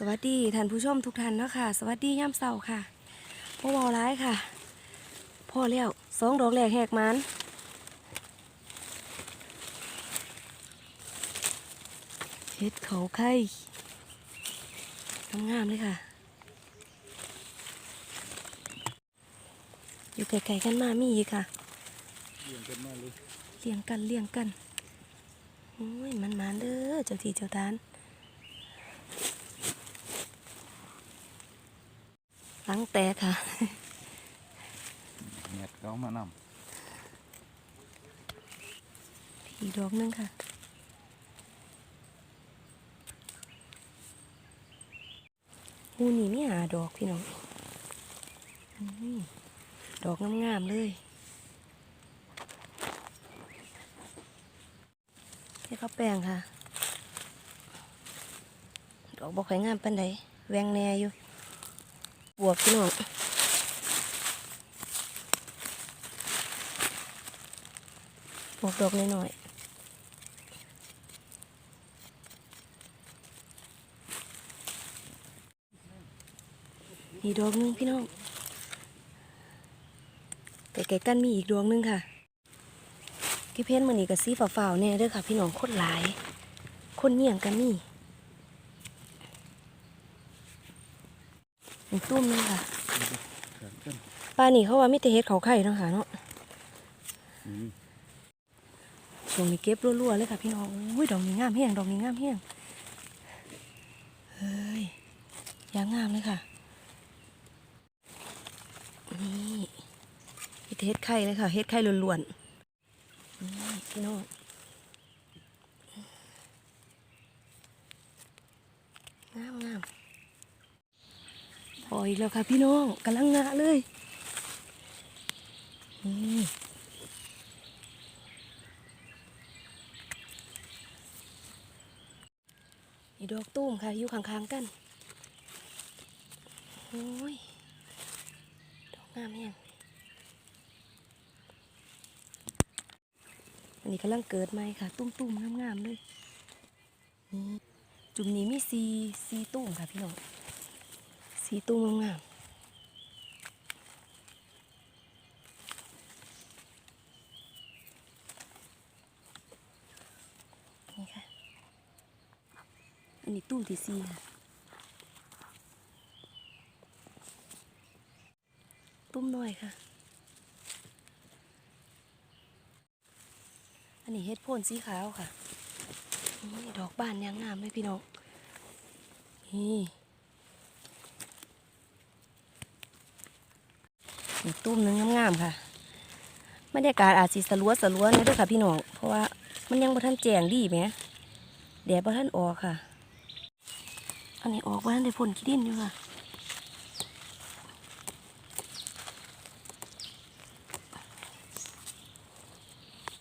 สวัสดีท่านผู้ชมทุกท่านเนาะค่ะสวัสดีย่ำเสาค่ะพ่อวอร้ายค่ะพ่อเลี้ยวสองดอกแรกแหกมันเฮ็ดเขาไข่งามๆเลยค่ะ อยู่ไกลๆกันมามีอีกค่ะเลี้ยงกันมาเลยเลี้ยงกันเลี้ยงกันโอ้ยมันมาเด้อเจ้าที่เจ้าทาน หลังแตกค่ะเงียดเขามานอีกดอกหนึงค่ะหูนี่มีหาดอกพี่น้องอุ้ยดอกงามๆเลยให้ข้าวแป้งค่ะ ดอกบอกไข่อยงามปันใดแวงแหน่อยู่ บวบพี่น้องบวบดอกน้อยๆอีดอกหนึงพี่น้องไก่ๆกันมีอีกดวงหนึงค่ะที่เพ้นมือนี่กับสีฝ่าๆแน่เด้อค่ะ พี่น้องคนหลาย คนเหี่ยงกันนี่ อีกตุ้มหนึงค่ะำกันกันป้านี่เขาว่ามีแต่เฮ็ดเขาไข่เนาะค่ะเนาะอืมช่วงนี้เก็บรัวๆเลยค่ะพี่น้องอุ้ยดอกนี้งามแห้งดอกนี้งามแห้งเฮ้ยยางงามเลยค่ะ นี่มีแต่เฮ็ดไข่เลยค่ะเฮ็ดไข่ล้วนๆนี่พี่น้องงามงาม พออีกแล้วค่ะพี่น้องกำลังงะเลยนี่ดอกตุ้มค่ะอยู่ข้างๆกันโอ้ยดอกงามแห้งอันนี้กำลังเกิดใหม่ค่ะ ตุ้มๆงามๆเลยนี่จุ่มนี้มีซีซีตุ้มค่ะพี่น้อง สีตุ้มงามๆนี่ค่ะ อันนี้ตุ้ที่สี่ค่ะ ตุ้มน้อยค่ะ อันนี้เฮ็ดโพนสีขาวค่ะ นี่ดอกบานยางงามเลยพี่น้อง นี่ อีกตุ้มหนึงงามๆค่ะบรรยากาศอาจสิสลัวสลัวๆนะเด้วยค่ะพี่น้อง เพราะว่ามันยังบ่ทันแจงดีไหมแดดบ่ทันออกค่ะ อันนี้ออกบ่ทันได้พ่นขี้ดินอยู่ค่ะ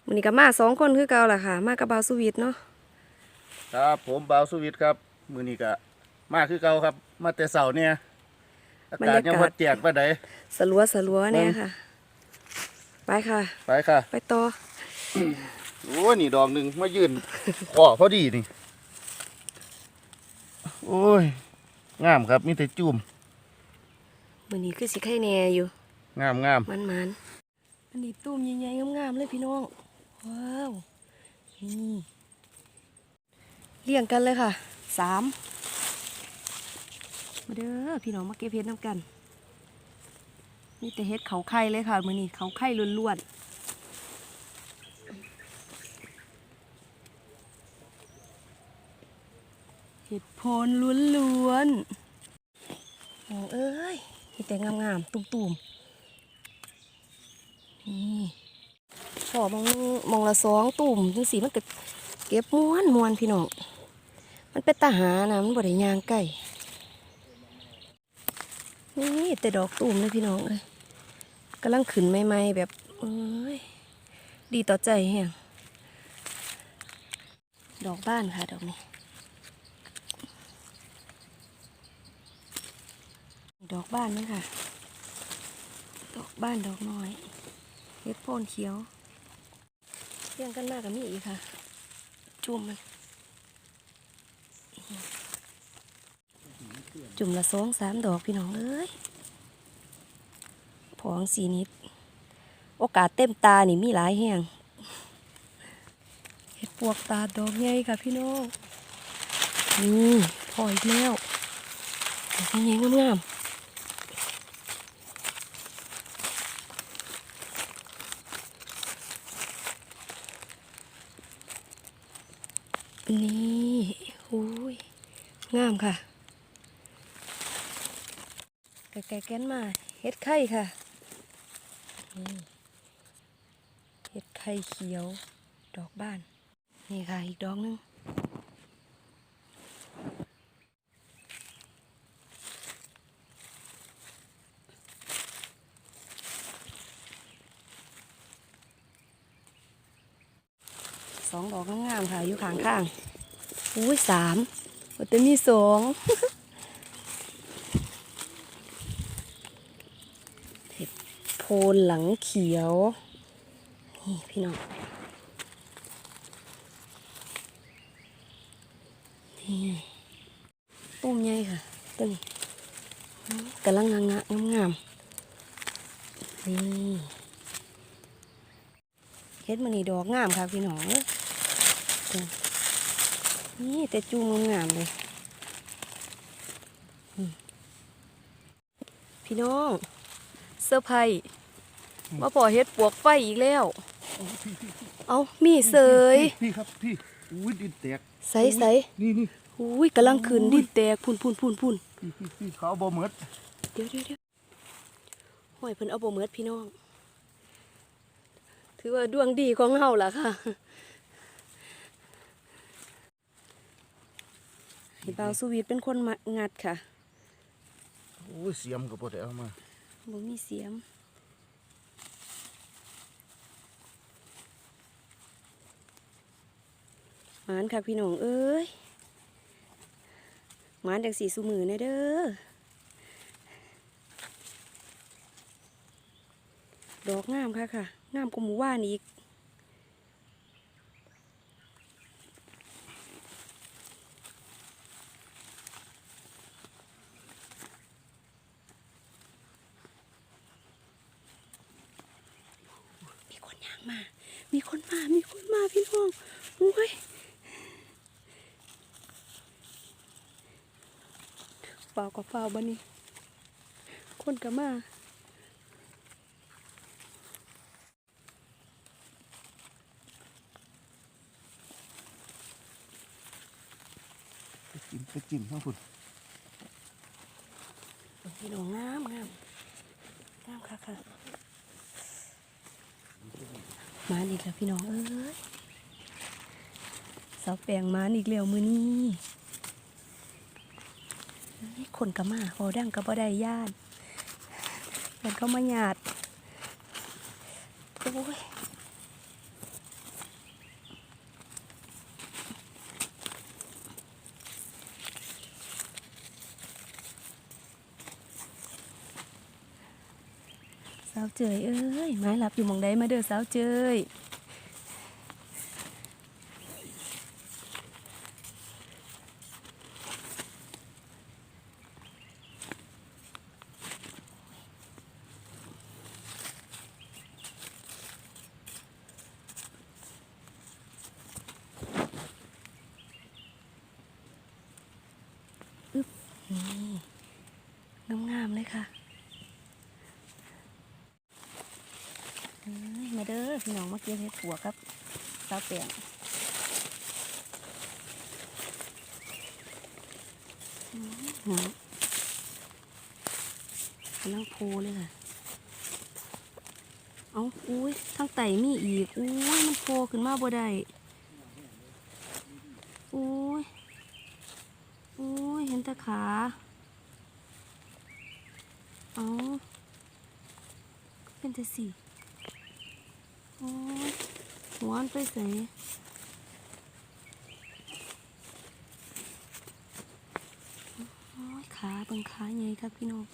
วันนี้ก็มาสองคนคือเก่าแหละค่ะ มากับบาวสวีทเนาะครับผมบาวสุวิทย์ครับ มือนี้ก็มาคือเก่าครับ มาแต่เสาเนี่ยอากาศยังวัดแจกไปไหน สลัวสลัวๆเนี่ยค่ะ ไปค่ะ ไปค่ะ ไปต่อ โอ้ยนี่ดอกหนึ่งมายืนขอพอดีนี่ โอ้ย งามครับมีแต่จุ่มวันนี้คือสิไข่แหน่อยู่ งามงามมันมันๆอันนี้ตุ้มใหญ่ๆงามๆเลยพี่น้อง ว้าวนี่เรียงกันเลยค่ะ สาม มาเด้อพี่น้องมาเก็บเห็ดน้ำกัน นี่แต่เห็ดเขาไข่เลยค่ะมือนี้เขาไข่ล้วนๆเห็ดโพนล้วนๆโอ้เอ้ยมีแต่งามๆตุ่มๆนี่พอมองมองละสองตุ่มจังสีมันก็เก็บม้วนม้วนพี่น้องมันเป็นตาหานะมันบ่ได้ยางไก่นี่แต่ดอกตุ่มเลยพี่น้องเลย กำลังขึ้นใหม่ๆแบบเอ้ยดีต่อใจแฮงดอกบ้านค่ะดอกนี้ ดอกบ้านนี่ค่ะ ดอกบ้านดอกน้อยเฮ็ดโพนเขียวเรียงกันมากกับมีอีกค่ะ จุ่มมันจุ่มละสองสามดอกพี่น้องเอ้ย ผองสีนิด โอกาสเต็มตานี่มีหลายแห่งเห็ดปวกตาดอกใหญ่ค่ะพี่น้องนี่พออีกแล้วดอกใหญ่งามนี่หูยงามค่ะไกลๆแกันมาเห็ดไข่ค่ะนี่เห็ดไข่เขียว ดอกบ้าน นี่ค่ะอีกดอกหนึงสองดอกงามๆค่ะ อยู่ข้างข้างอุ้ยสามมันจะมีสองเห็ดโพนหลังเขียว นี่พี่น้องนี่ต้มใหญ่ค่ะตัวนี้อืมกำลังงางะงามๆนี่เฮ็ดมันนี่ดอกงามค่ะพี่น้องเอ้ยเบิ่งนี่แต่จูงงามๆเลยอืมพี่น้องเซอร์ไพรส์มาพอเฮ็ดปวกไฟอีกแล้ว เอามีเสยพี่ครับพี่อุ้ยดินแตกใสใสนี่นี่ๆอุ้ยกำลังขึ้นดินแตกพุ่นพุ่นพุ่นพุ่นพี่พี่พี่เขาเอาบ่เหมือดเดี๋ยวเดี๋ยวเดี๋ยวห้อยเพิ่นเอาบ่เมิดพี่น้อง ถือว่าดวงดีของเฮาล่ะค่ะให้เบาสวีทเป็นคนมางัดค่ะโอ้ยเสียมก็บ่ได้เอามาบ่มีเสียม หมานค่ะพี่น้องเอ้ยหมานจากสีสุมือแน่เด้อดอกงามค่ะค่ะงามกว่าหมู่ว่านอีกมีคนยางมา มีคนมา มีคนมาพี่น้องโอ้ย เปล่ากับเปล่าบันนี้คนก็มาไปจิ้มไปจิ้มทั้งพุ่นพี่น้องงามงามงามค่ะค่ะมาอีกแล้วพี่น้องเอ้ยสาวแปลงมาอีกแล้วมือนี้เอ้ย คนกะมาพอดังกะบ่ได้ย่านมันเข้ามาหยาดโอ้ยสาวเจยเอ้ยไม้หลับอยู่มองใดมาเด้อสาวเจย นี่งามๆเลยค่ะมาเด้อพี่น้องมาก็บเห็ดผัวครับสาวแปลงอื้อหือกำลังโพเลยค่ะ เอาอุ้ยทางไต่มีอีก อุ้ยมันโพขึ้นมาบ่ได้อุ้ย โอ้ยเห็นแต่ขา เอาเป็นแต่สีโอ้ยหัวนไปใส่โอ้ยขาบังขาใหญ่ครับพี่น้อง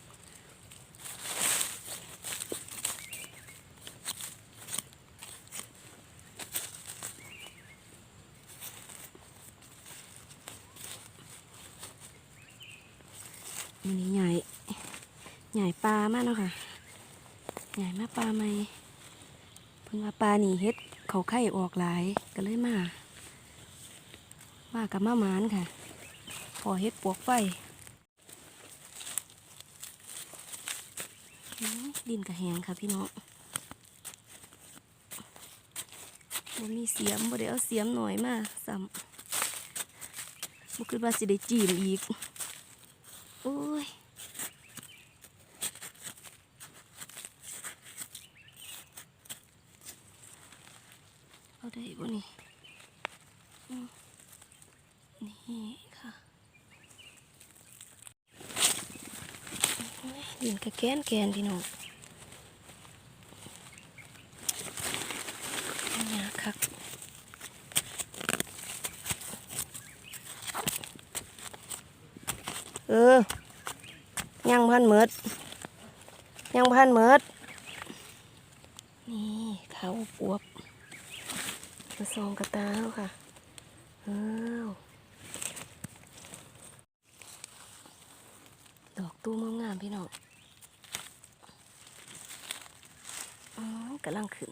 มันนี่ใหญ่ใหญ่ปลามากเนาะค่ะใหญ่มากปลาไหมเพิ่งว่าปลาหนีเฮ็ดเขาไข่ออกหลายก็เลยมามากับมาหมานค่ะพอเฮ็ดปวกไฟดินกระแหงค่ะพี่น้องบ่มีเสียมบ่ได้เอาเสียมหน่อยมาซ้ำบ่คิดว่าสิได้จีมอีก โอ้ย เอาได้บ่นี่อืมนี่ค่ะดินกระแกนแกนพี่น้องหยาคัก เออ ยังพันเมิด ยังพันเมิด นี่เขาปวบมาซองกระตาแล้วค่ะอ้าวดอก ตู้มงามๆพี่น้องอ๋อกำลังขึ้น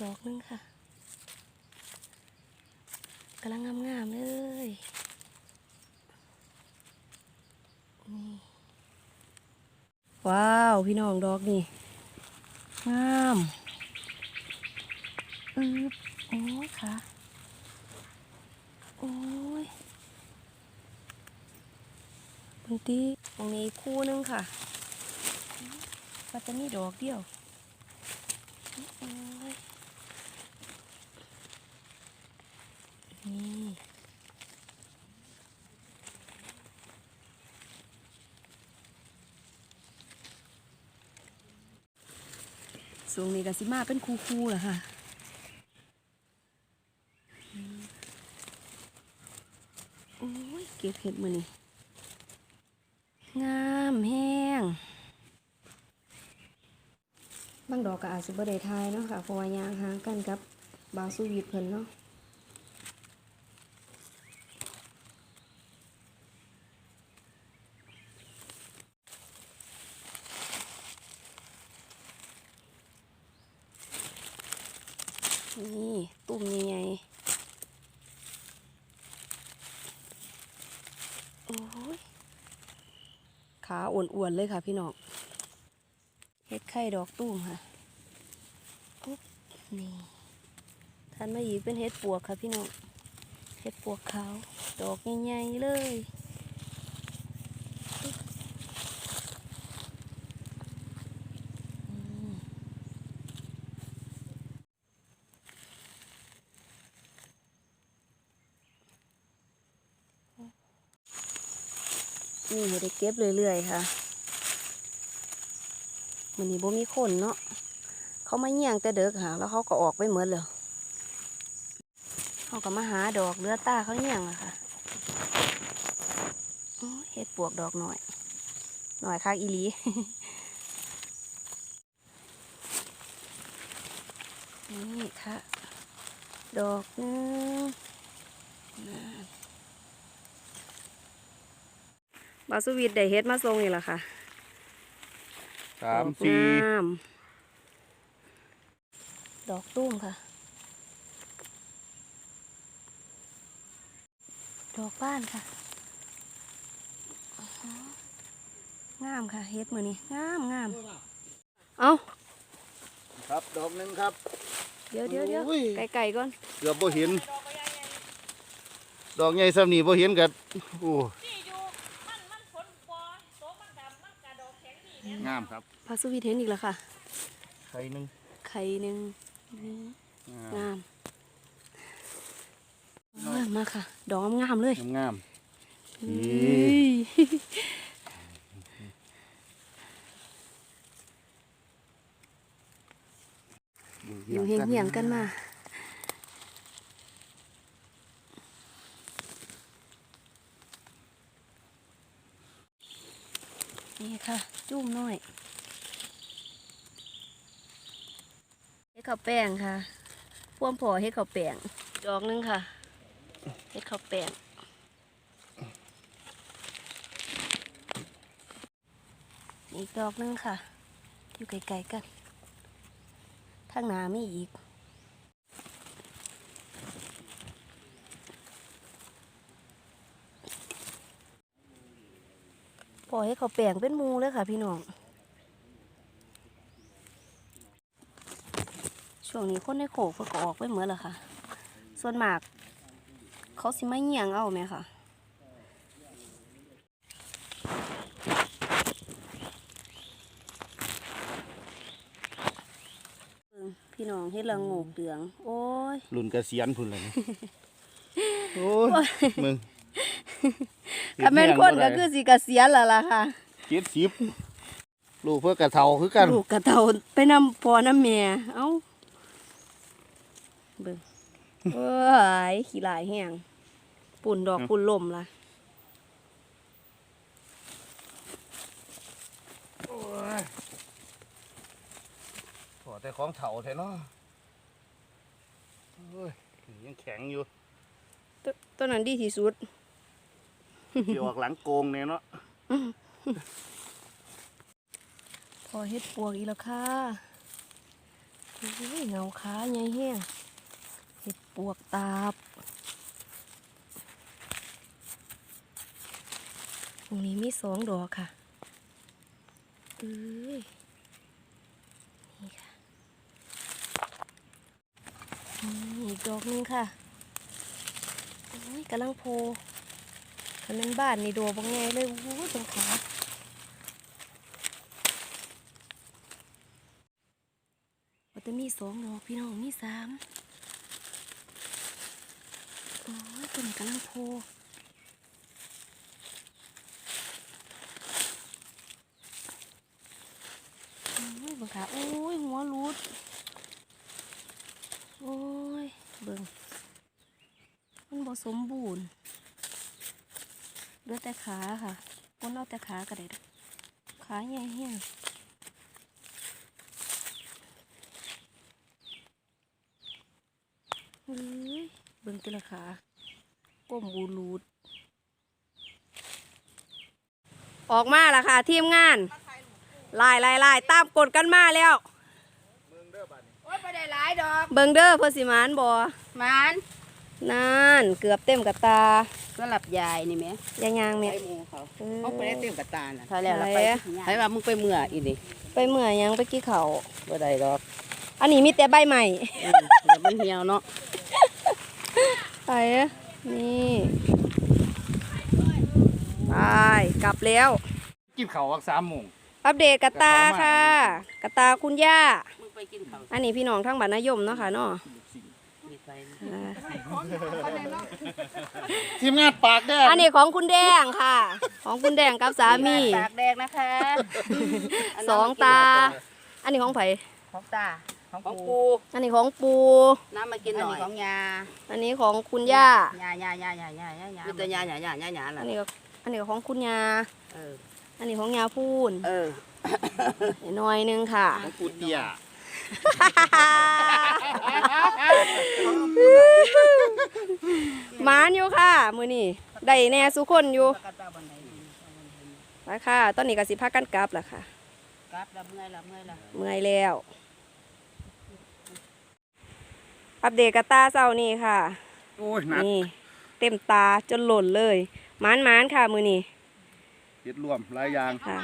ดอกนึงค่ะกำลังงามๆเลยนี่ว้าว พี่น้องดอกนี่งามอืบโอ้ค่ะโอ้ ยบางทีตรงนี้คู่นึงค่ะก็จะมีดอกเดียวนี่สูงนี้ก็สิมาเป็นคู่ๆแหละค่ะโอ้ยเก็บเห็ดมือนี่ งามแห้งบางดอกก็อาจจะบ่ได้ทายเนาะค่ะเพราะว่ายางห่างกันกับบาวสูวีดเพิ่นเนาะนี่ ตุ่มใหญ่ๆโอ้ย ขาอ้วนๆเลยค่ะพี่น้องเฮ็ดไข่ดอกตุ้มค่ะอุ๊บนี่ท่านมาอีกเป็นเฮ็ดปวกค่ะพี่น้องเฮ็ดปวกขาวดอกใหญ่ๆเลย นี่ให้ได้เก็บเรื่อยๆค่ะมันนี่บ่มีคนเนาะเขามาเยี่ยงแต่เด็กหาแล้วเขาก็ออกไปเหมือนเลยเขาก็มาหาดอกเลือตาเขาเยี่ยงอะค่ะเห็ดปวกดอกหน่อย หน่อยคักอีลีนี่ค่ะ ดอกนึงนั่น บาสวีทได้เฮ็ดมาทรงนี่แหละค่ะสามดอกสี่งามดอกตุ้มค่ะ ดอกบ้านค่ะอื้อหืองามค่ะเฮ็ดมือนี้งามงามเอาครับดอกหนึ่งครับเดี๋ยวเดี๋ยวเดี๋ยวอุ้ยไก่ๆก่อนเกือบบ่เห็น ดอกใหญ่ซ้ำนี่บ่เห็นกันโอ้ งามครับพาสุวิทย์เห็นอีกแล้วค่ะ ไข่หนึ่งไข่หนึ่งนี่งามงามเอ้ยมาค่ะ ดอกงามๆเลยงามเฮ้ยๆอยู่เหี่ยงๆกันมา ค่ะ จุ่มน่อยเฮ็ดข้าวแป้งค่ะพ่วงพอเฮ็ดข้าวแป้งดอกนึงค่ะเฮ็ดข้าวแป้งอีกดอกนึงค่ะ อยู่ไกลๆกันทางหน้ามีอีก อยให้เขาแปลงเป็นหมูเลยค่ะ พี่น้อง ช่วงนี้คนในโขกเพิ่นก็ออกไปเหมือนแล้วค่ะ ส่วนมาก เขาสิมาเหี่ยงเอาไหมค่ะเบิ่งพี่น้องเฮ็ดละโงกเหลือง โอ้ยรุ่นเกษียณพุ่นเลยนะโอ้ยมึง ถ้าแม่นคนก็คือสิเกษียณแล้วล่ะค่ะเจ็ดสิบลูกเพื่อกระเทาคือกันลูกกระเตาไปนำพ่อน้ำแม่เอ้าเบิ่งเอ้ยขี้หลายแห้งปุ่นดอกปุ่นลมล่ะโอ้ยขอแต่ของเถาแท้เนาะโอ้ยยังแข็งอยู่ตต้นนั้นดีที่สุด ที่ออกหลังโกงเนี่ยเนาะพอเฮ็ดปวกอีแล้วค่ะโอ้ยเงาขาใหญ่แห้งเฮ็ดปวกตาบตรงนี้มีสองดอกค่ะเอ้ยนี่ค่ะอืมอีกดอกหนึงค่ะโอ้ยกำลังโพ คันเป็นบ้านนี่ดอกบางไงเลยโอ้ยตรงขาว่าจะมีสองดอกพี่น้องมีสามโอ้ยตัวนี้กำลังโพโอ้ยเบิ่งขาโอ้ย หัวรูด โอ้ย เบิ่งมันบ่สมบู ลือแต่ขาค่ะคนเอาแต่ขาก็ได้ดอกขาใหญ่แห้งเฮ้ยเบิ่งแติละขาก้มบูรูด ออกมาและค่ะ ทีมงานไล่ไล่ไล่ตามกดกันมาแล้วโอ้ยไปได้หลายดอก เบิงเด้อเพื่อสิมานบ่มันนั่นเกือบเต็มกับตา สลับยายนี่แหม่ยางยางๆไปแม่หมูเขาเออ เขาไปได้เต็มกระตาน่ะถ้าแล้วเราไปไหนอะใครว่ามึงไปเมื่ออีนี่ไปเมื่อยังไปกี่เขาวบ่ได้ดอกอันนี้มีแต่ใบใหม่อืมเดี๋ยวมันเหี่ยวเนาะไปอะนี่ไปกลับแล้ว กินข้าววักสามโมง อัปเดตกระตากับเขามาค่ะกระตาคุณย่า มึงไปกินข้าวอันนี้พี่น้องทั้งบ้านนายมเนาะค่ะเนาะนี่ ไปทีมงานปากแดงอันนี้ของคุณแดงค่ะ ของคุณแดงกับสามี ปากแดงนะคะสองตา อันนี้ของไผของตา ของปูอันนี้ของปู น้ำมากินหน่อยของยาอันนี้ของคุณย่า ยายายายายายายามีแต่ยายายายายาอันนี้ก็อันนี้ก็ของคุณยา เออ อันนี้ของยาพูนเออ หน่อยหนึงค่ะ ของกูเตีย หมานอยู่ค่ะ มือนี่ได้แน่สุคนอยู่กระตาบันไดไปค่ะ ตอนนี้ก็สิพักกันกลับแล้วค่ะกลับละเมื่อยละเมื่อยละเมื่อยแล้ว อัปเดตกระตาเศร้านี่ค่ะ โอ้ยหนักนี่ เต็มตาจนหล่นเลยหมานหมานๆค่ะ มือนี่เฮ็ดรวมหลายอย่างค่ะ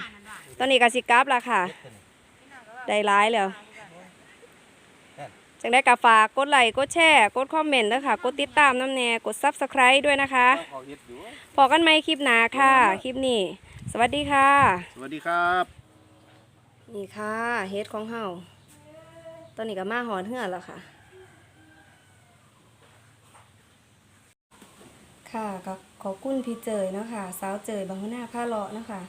ตอนนี้ก็สิกลับแล้วค่ะ ได้ร้ายแล้ว จังได้กาฝากกดไลค์กดแชร์กดคอมเมนต์ด้วยค่ะกดติดตามน้ำแน่กดซับสไคร b e ด้วยนะคะเขาเฮ็ดอยู่พอกันไหมคลิปหนาค่ะ คลิปนี้ สวัสดีค่ะ สวัสดีครับ นี่ค่ะเฮ็ดของเฮาตอนนี้ก็มาหอนเหือแล้วค่ะ ค่ะก็ขอบคุณพี่เจยเนาะค่ะสาวเจยบางหัวหน้าผ้าเลาะเนาะค่ะ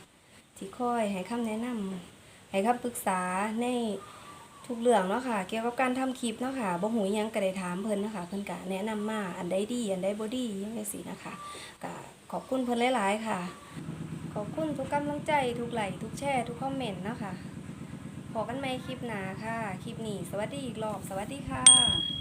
ที่คอยให้คำแนะนำให้คำปรึกษาใน ทุกเรื่องเนาะค่ะ เกี่ยวกับการทำคลิปเนาะค่ะบ่หูยังก็ได้ถามเพิ่นนะคะเพิ่นก็แนะนำมาอันใดดีอันใดบ่ดียังไงสินะคะก็ขอบคุณเพิ่นหลาย ๆ ค่ะ ขอบคุณทุกกำลังใจทุกไลค์ทุกแชร์ทุกคอมเมนต์เนาะค่ะพอกันไหมคลิปหนาค่ะ คลิปนี้สวัสดีอีกรอบสวัสดีค่ะ